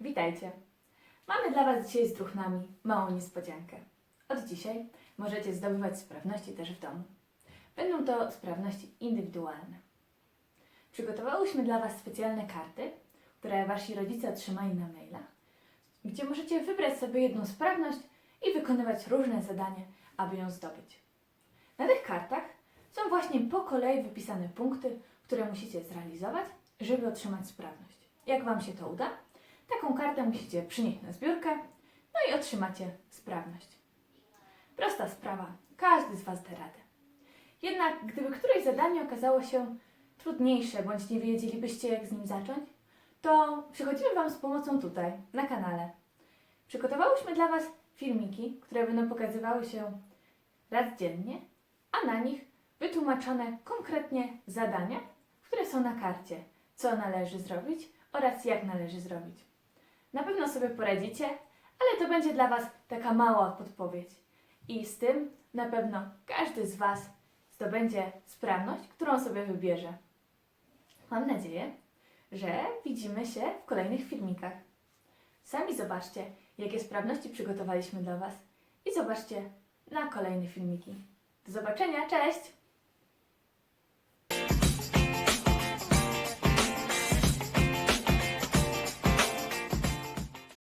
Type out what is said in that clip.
Witajcie! Mamy dla Was dzisiaj z druchnami małą niespodziankę. Od dzisiaj możecie zdobywać sprawności też w domu. Będą to sprawności indywidualne. Przygotowałyśmy dla Was specjalne karty, które Wasi rodzice otrzymali na maila, gdzie możecie wybrać sobie jedną sprawność i wykonywać różne zadania, aby ją zdobyć. Na tych kartach są właśnie po kolei wypisane punkty, które musicie zrealizować, żeby otrzymać sprawność. Jak Wam się to uda, taką kartę musicie przynieść na zbiórkę, no i otrzymacie sprawność. Prosta sprawa, każdy z Was da radę. Jednak gdyby któreś zadanie okazało się trudniejsze, bądź nie wiedzielibyście jak z nim zacząć, to przychodzimy Wam z pomocą tutaj, na kanale. Przygotowałyśmy dla Was filmiki, które będą pokazywały się raz dziennie, a na nich wytłumaczone konkretnie zadania, które są na karcie, co należy zrobić oraz jak należy zrobić. Na pewno sobie poradzicie, ale to będzie dla Was taka mała podpowiedź. I z tym na pewno każdy z Was zdobędzie sprawność, którą sobie wybierze. Mam nadzieję, że widzimy się w kolejnych filmikach. Sami zobaczcie, jakie sprawności przygotowaliśmy dla Was i zobaczcie na kolejne filmiki. Do zobaczenia, cześć!